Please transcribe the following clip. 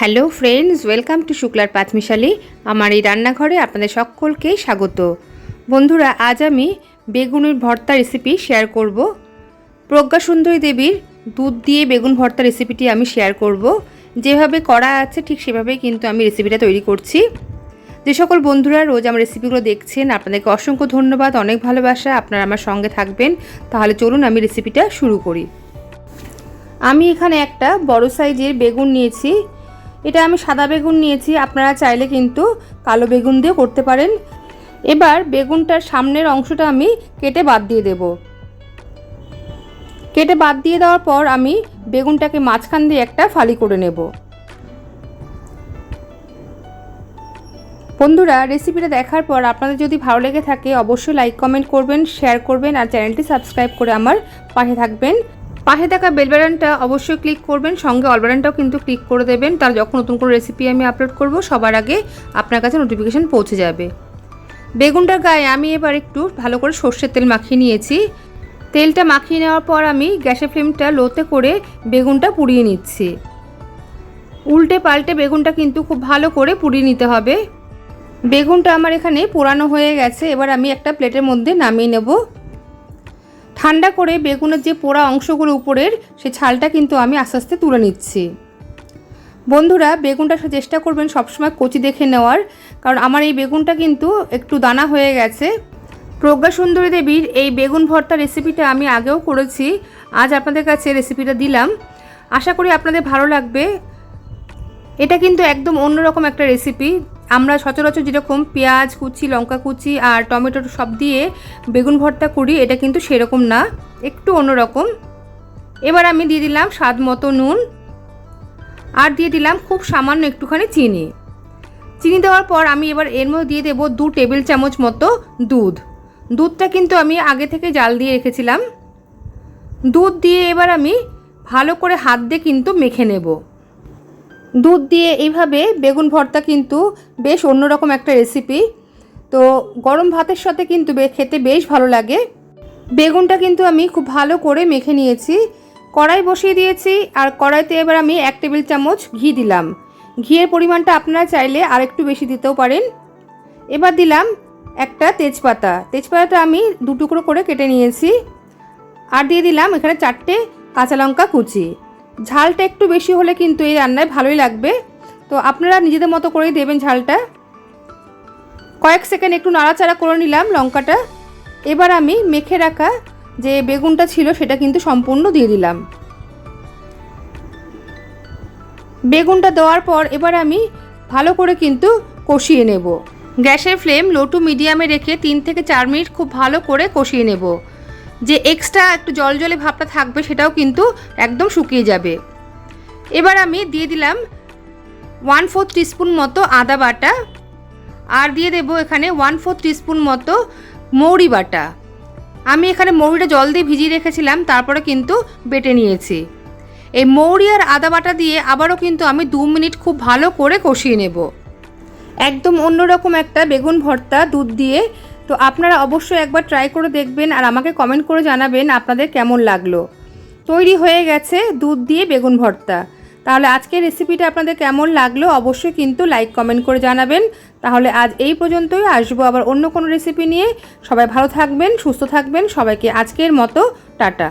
Hello friends, welcome to শুক্লার পাঁচমিশালি আমার এই রান্নাঘরে আপনাদের সকলকেই স্বাগত। বন্ধুরা, আজ আমি বেগুনের ভর্তা রেসিপি শেয়ার করব। প্রজ্ঞা সুন্দরী দেবীর দুধ দিয়ে বেগুন ভর্তা রেসিপিটি আমি শেয়ার করব। যেভাবে করা আছে ঠিক সেভাবেই কিন্তু আমি রেসিপিটা তৈরি করছি। যে সকল বন্ধুরা রোজ আমার রেসিপিগুলো দেখছেন, আপনাদেরকে অসংখ্য ধন্যবাদ, অনেক ভালোবাসা। আপনারা আমার সঙ্গে থাকবেন। তাহলে চলুন আমি রেসিপিটা শুরু করি। আমি এখানে একটা বড় সাইজের বেগুন নিয়েছি। এটা আমি সাদা বেগুন নিয়েছি, আপনারা চাইলে কিন্তু কালো বেগুন দিয়ে করতে পারেন। এবার বেগুনটার সামনের অংশটা আমি কেটে বাদ দিয়ে দেব। কেটে বাদ দিয়ে দেওয়ার পর আমি বেগুনটাকে মাঝখান দিয়ে একটা ফালি করে নেব। বন্ধুরা, রেসিপিটা দেখার পর আপনাদের যদি ভালো লেগে থাকে, অবশ্যই লাইক, কমেন্ট করবেন, শেয়ার করবেন, আর চ্যানেলটি সাবস্ক্রাইব করে আমার পাশে থাকবেন। পাশে থাকা বেল অবশ্যই ক্লিক করবেন, সঙ্গে অল কিন্তু ক্লিক করে দেবেন। তার যখন নতুন কোনো রেসিপি আমি আপলোড করব, সবার আগে আপনার কাছে নোটিফিকেশান পৌঁছে যাবে। বেগুনটার গায়ে আমি এবার একটু ভালো করে সর্ষের তেল মাখিয়ে নিয়েছি। তেলটা মাখিয়ে নেওয়ার পর আমি গ্যাসের ফ্লেমটা লোতে করে বেগুনটা পুড়িয়ে নিচ্ছি। উল্টে পাল্টে বেগুনটা কিন্তু খুব ভালো করে পুড়িয়ে নিতে হবে। বেগুনটা আমার এখানে পোড়ানো হয়ে গেছে। এবার আমি একটা প্লেটের মধ্যে নামিয়ে নেব। ঠান্ডা করে বেগুনের যে পোড়া অংশগুলো উপরের, সে ছালটা কিন্তু আমি আস্তে আস্তে তুলে নিচ্ছি। বন্ধুরা, বেগুনটা চেষ্টা করবেন সবসময় কচি দেখে নেওয়ার, কারণ আমার এই বেগুনটা কিন্তু একটু দানা হয়ে গেছে। প্রজ্ঞা সুন্দরী দেবীর এই বেগুন ভর্তা রেসিপিটা আমি আগেও করেছি, আজ আপনাদের কাছে রেসিপিটা দিলাম। আশা করি আপনাদের ভালো লাগবে। এটা কিন্তু একদম অন্যরকম একটা রেসিপি। আমরা সচরাচর যেরকম পেঁয়াজ কুচি, লঙ্কা কুচি আর টমেটো সব দিয়ে বেগুন ভর্তা করি, এটা কিন্তু সেরকম না, একটু অন্যরকম। এবার আমি দিয়ে দিলাম স্বাদ মতো নুন আর দিয়ে দিলাম খুব সামান্য একটুখানি চিনি। চিনি দেওয়ার পর আমি এবার এর মধ্যে দিয়ে দেবো দু টেবিল চামচ মতো দুধ। দুধটা কিন্তু আমি আগে থেকে জাল দিয়ে রেখেছিলাম। দুধ দিয়ে এবার আমি ভালো করে হাত দিয়ে কিন্তু মেখে নেব। দুধ দিয়ে এইভাবে বেগুন ভর্তা কিন্তু বেশ অন্যরকম একটা রেসিপি তো গরম ভাতের সাথে কিন্তু খেতে বেশ ভালো লাগে। বেগুনটা কিন্তু আমি খুব ভালো করে মেখে নিয়েছি। কড়াই বসিয়ে দিয়েছি আর কড়াইতে এবার আমি এক টেবিল চামচ ঘি দিলাম। ঘিয়ের পরিমাণটা আপনারা চাইলে আর একটু বেশি দিতেও পারেন। এবার দিলাম একটা তেজপাতা। তেজপাতাটা আমি দু টুকরো করে কেটে নিয়েছি। আর দিয়ে দিলাম এখানে চারটে কাঁচা লঙ্কা কুচি। ঝালটা একটু বেশি হলে কিন্তু এই রান্নায় ভালোই লাগবে। তো আপনারা নিজেদের মতো করেই দেবেন ঝালটা। কয়েক সেকেন্ড একটু নাড়াচাড়া করে নিলাম লঙ্কাটা। এবার আমি মেখে রাখা যে বেগুনটা ছিল সেটা কিন্তু সম্পূর্ণ দিয়ে দিলাম। বেগুনটা দেওয়ার পর এবার আমি ভালো করে কিন্তু কষিয়ে নেব। গ্যাসের ফ্লেম লো টু মিডিয়ামে রেখে তিন থেকে চার মিনিট খুব ভালো করে কষিয়ে নেব। যে এক্সট্রা একটু জল জলে ভাবটা থাকবে সেটাও কিন্তু একদম শুকিয়ে যাবে। এবার আমি দিয়ে দিলাম ওয়ান ফোর্থ টিস্পুন মতো আদা বাটা আর দিয়ে দেবো এখানে ওয়ান ফোর্থ টিস্পুন মতো মৌরি বাটা। আমি এখানে মৌরিটা জল দিয়ে ভিজিয়ে রেখেছিলাম, তারপরে কিন্তু বেটে নিয়েছি। এই মৌরি আর আদা বাটা দিয়ে আবারও কিন্তু আমি দু মিনিট খুব ভালো করে কষিয়ে নেব। একদম অন্যরকম একটা বেগুন ভর্তা দুধ দিয়ে তো আপনারা অবশ্যই একবার ট্রাই করে দেখবেন আর আমাকে কমেন্ট করে জানাবেন আপনাদের কেমন লাগল। তৈরি হয়ে গেছে দুধ দিয়ে বেগুন ভর্তা। তাহলে আজকের রেসিপিটা আপনাদের কেমন লাগল অবশ্যই কিন্তু লাইক কমেন্ট করে জানাবেন। তাহলে আজ এই পর্যন্তই, আসব আবার অন্য কোনো রেসিপি নিয়ে। সবাই ভালো থাকবেন, সুস্থ থাকবেন, সবাইকে আজকের মতো, টাটা।